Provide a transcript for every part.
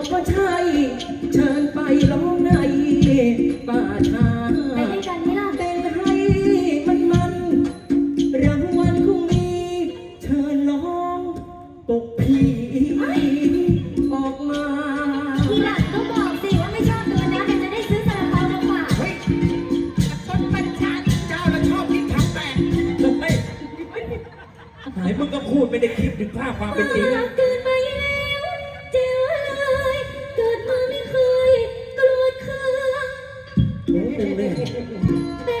อบก็ใช่ เชิญไปร้องในป่าช้าไปด้วยกันไหมล่ะ เต้นให้มันมันรางวัลคงมีเชิญร้องปกผีออกมา ทีหลังก็บอกสิว่าไม่ชอบตัวนะเดี๋ยวจะได้ซื้อซาลาเปามาฝากเฮ้ยคนเป็นชาติเจ้าแล้วชอบกินทั้งแตกเฮ้ยหายมึงก็พูดไม่ได้คิดถึงภาพความเป็นจริงรักเกิ ตึงเลยแต่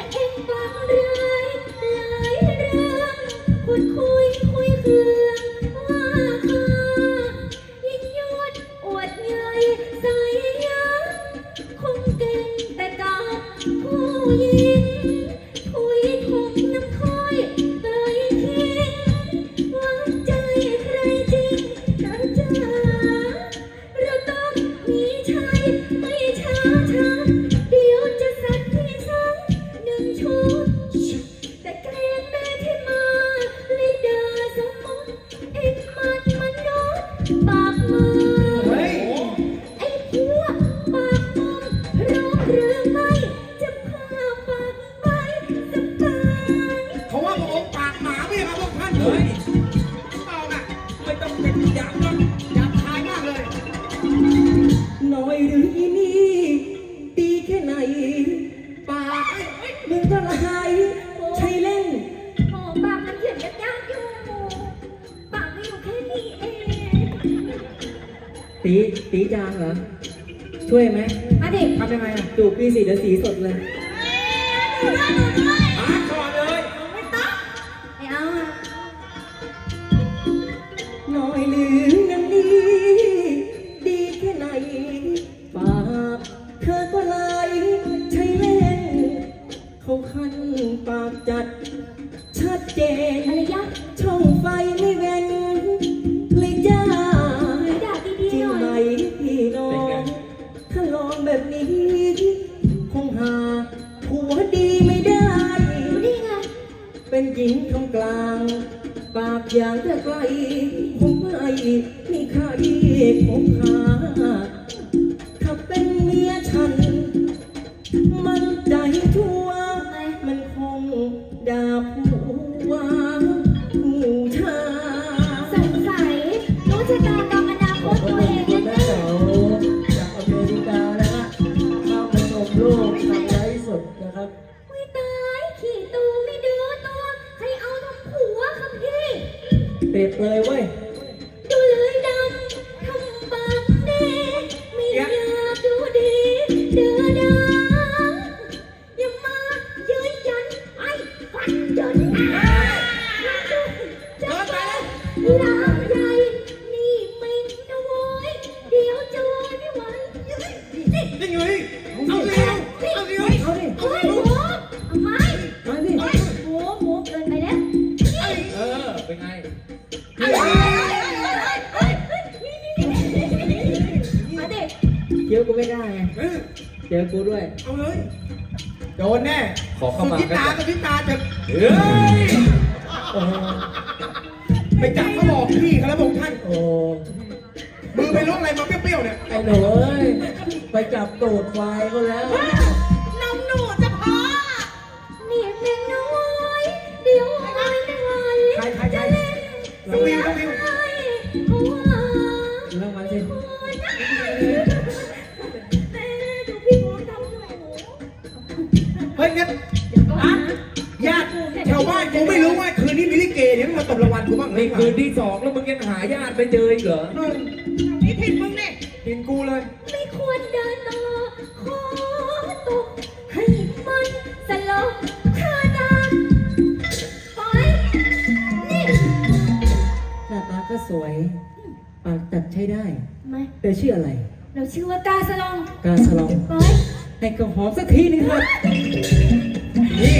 เฮ้ยเปล่าน่ะไม่ต้องเป็นอย่างนั้นหยาบคายมากเลย น้อยหรืออีนี่ดีแค่ไหน ปากมึงก็ละหายใช่เล่น โอ้ปากมันเขียนยากๆอยู่ปากไม่อยู่แค่นี้เองตีตีจางเหรอ ช่วยไหมมาดิทำยังไงอะจูบปีสีเดี๋ยวสีสดเลยหาก่ เป็นหญิงกลาง ปากอย่างจะไกลคงไม่มีใครคบหา เต็ดเลยเว้ยดูเลยดำทำปากแน่ไม่อยากดูดีเดือดาอย่ามาเย้ยยันไอ้ฟันจนอาจะไปลามใหญ่นี่ไม่นะโว้ยเดี๋ยวจะโวยไม่ไหวนี่ไงเอาเร็วเอาเร็วเอาดิโอ้ยหมูเอาไหมมาดิหมูหมูเกินไปแล้ว เออ เป็นไง เจอกูด้วย เอาเลยโดนแน่ขอเข้ามาสุดที่ตากับที่ตาจะเฮ้ยโอ้โหไปจับเขาบอกพี่เขาแล้วบอกท่านโอ้มือไปล้วงอะไรมาเปรี้ยวๆเนี่ย ไอ้หนูเอ้ย ไปจับตูดควายเขาแล้ว ฮ้ยงั้นอะญาติชาวบ้านกูไม่รู้ว่าคืนนี้มีลิเกเดี๋ยวมึงมาตบรางวัลกูบ้างนี่คืนที่สองแล้วมึงยังหาญาติไม่เจออีกเหรอนี่ผิดมึงเนี่ยผิดกูเลย ไม่ควรเดินต่อขอตกให้มันสลบคาดานไปนี่หน้าตาก็สวย ปากตัดใช้ได้มาแต่ชื่ออะไร เราชื่อว่ากาสลอง กาสลองไปให้ กระหอมสักทีนึงครับนี่